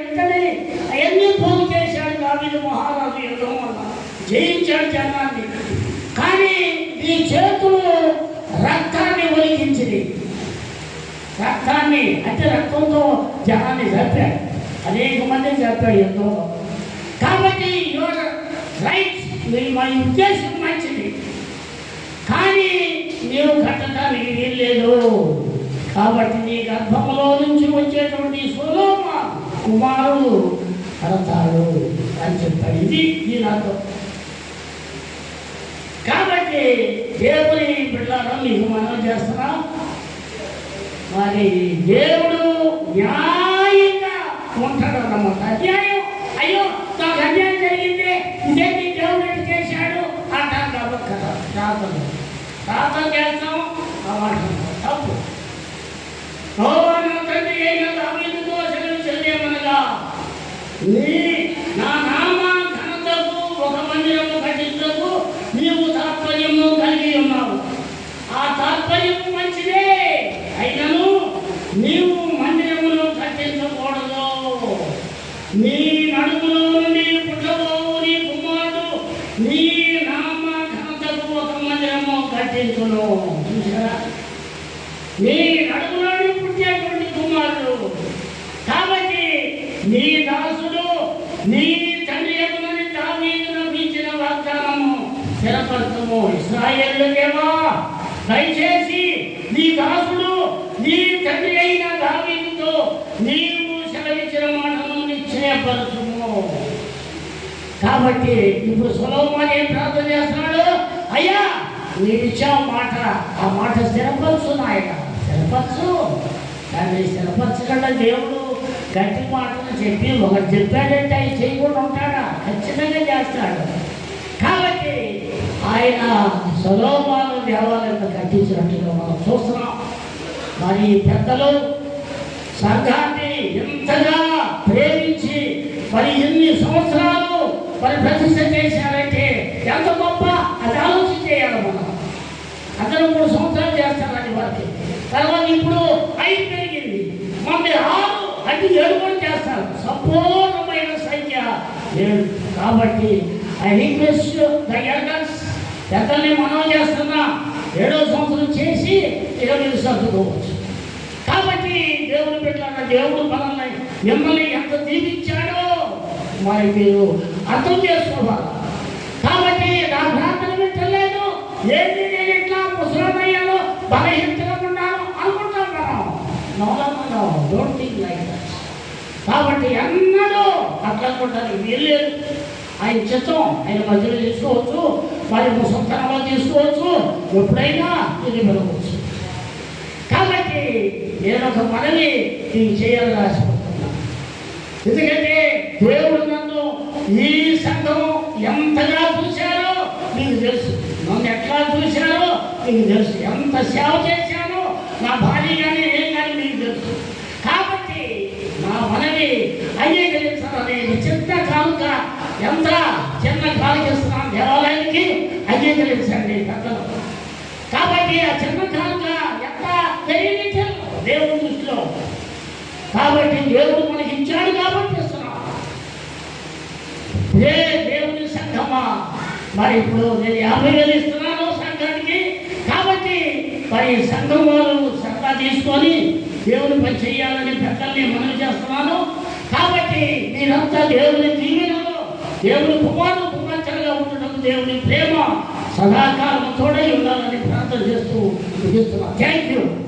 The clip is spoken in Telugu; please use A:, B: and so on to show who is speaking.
A: వెంటనే అవన్నీ పోగు చేశాడు దావిదు మహారాజు యుద్ధం వల్ల. జయించాడు జనాన్ని. కానీ ఈ చేతులు రక్తాన్ని ఒలికించింది. రక్తాన్ని అంటే రక్తంతో జనాన్ని చంపాడు అనేక మంది చంపాడు యుద్ధంలో. కాబట్టి యువర్ రైట్ మా ఉద్దేశం మంచిది. కానీ నీవు కట్టడానికి వీల్లేదు. కాబట్టి నీ గర్భంలో కుమారుడు కడతాడు అని చెప్పాడు. ఇది ఈ నాతో కాబట్టి దేవుని బిడ్డలను మీకు మనం చేస్తున్నా మరి దేవుడు న్యాయంగా ఉంటాడు అన్నమాట అన్యాయం అయ్యో నాకు అన్యాయం జరిగింది. ఇదేంటి దేవుడు చేశాడు? అంటారు కాబట్టి కదా. ప్రార్థన ప్రార్థన చేస్తాం. తప్పు ఓ నా తండ్రి అయిన దావీదుతో సెలవించలేమనగా నీ నా నామ ఘనతకు ఒక మందిరము కట్టించకు నీవు తాత్పర్యము కలిగి ఉన్నావు ఆ తాత్పర్యము మంచిదే అయినను నీవు మందిరములు కట్టించకూడదు. నీ నడుములో నుండి పుట్టబో నీ కుమారుడు నీ నామకాంతకు ఒక మందిరము కట్టించును. చూసారా నీ నడుములోని పుట్టేటువంటి కుమారుడు. కాబట్టి నీ దాసుడు నీ తండ్రి యగునని దావీదును మించిన వాగ్దానము స్థిరపరచము ఇస్రాయేళ్ళకేమో దయచేసి నీ దాసుడు నీ తండ్రి కాబట్టి ఇప్పుడు సులభమని ఏం ప్రార్థన చేస్తున్నాడు? అయ్యా నీవు మాట ఆ మాట స్థిరపరచు నాయక స్థిరపరచు. దాన్ని స్థిరపరచకుండా దేవుడు గట్టి మాటలు చెప్పి ఒకరు చెప్పాడంటే అవి చేయకుండా ఉంటాడా? ఖచ్చితంగా చేస్తాడు. కాబట్టి ఆయన సులోమాను దేవాలయం కట్టించినట్టుగా మనం చూస్తున్నాం. మరి పెద్దలు సంఘాన్ని ఎంతగా ప్రేమించి మరి ఎన్ని సంవత్సరాలు మరి ప్రతిష్ట చేశారంటే ఎంత గొప్ప అది ఆలోచన చేయాలి మనం అందరూ మూడు సంవత్సరాలు చేస్తారని వారికి. తర్వాత ఇప్పుడు ఐదు పెరిగింది. మమ్మీ ఆరు అది ఏడు కూడా చేస్తారు. సంపూర్ణమైన సంఖ్య కాబట్టి ఐ రిక్వెస్ట్ ద ఎల్డర్స్ పెద్దల్ని మనం చేస్తున్నా ఏడో సంవత్సరం చేసి ఇరవై సర్దుకోవచ్చు. కాబట్టి దేవుడు పెట్టాలన్న దేవుడు మనల్ని మిమ్మల్ని ఎంత దీవించాడో మరి మీరు అర్థం చేసుకోవాలి. కాబట్టి నా ప్రార్థన వింటలేదు ఏంటి నేను ఇట్లా ముసలమయ్యాను బలహీనతగా అనుకుంటాను మనం నోడమో డోంట్ థింక్ లైక్ దట్ కాబట్టి ఎన్నడూ అట్లా అనుకుంటారు వీల్లేదు ఆయన చిత్తం ఆయన మధ్యలో తీసుకోవచ్చు వారి ముసంతనంలో తీసుకోవచ్చు ఎప్పుడైనా ఇది వెళ్ళవచ్చు. కాబట్టి నేను ఒక మనవి నేను చేయాలని ఆశపడుతున్నా ఎందుకంటే దేవుడు నన్ను ఈ సంఘం ఎంతగా చూశారో నీకు తెలుసు నన్ను ఎట్లా చూశారో తెలుసు. ఎంత సేవ చేశానో నా భార్య కానీ ఏం కానీ మీకు తెలుసు. కాబట్టి నా మనవి అయ్యే అంగీకరించాలని చిన్న కానుక ఎంత చిన్న కాలు ఇస్తున్నాను దేవాలయానికి అయ్యే అంగీకరించండి పెద్దలు. కాబట్టి ఆ చిన్న కానుక ఎంత తెలియనిచ్చారు దేవుడి దృష్టిలో. కాబట్టి దేవుడు మనకి ఇచ్చాడు కాబట్టి ఇస్తున్నాం. ఏ దేవుని సంఘమా? మరి ఇప్పుడు నేను యాభై వేలు ఇస్తున్నాను. ఈ సంఘం వాళ్ళు సరదా తీసుకొని దేవుని పని చేయాలని పెద్దల్ని మనం చేస్తున్నాను. కాబట్టి మీరంతా దేవుని దీవెనలో దేవుని కుమారుడు కుమార్తెలుగా ఉండటం దేవుని ప్రేమ సదాకాలం తోడై ఉండాలని ప్రార్థన చేస్తూ థ్యాంక్ యూ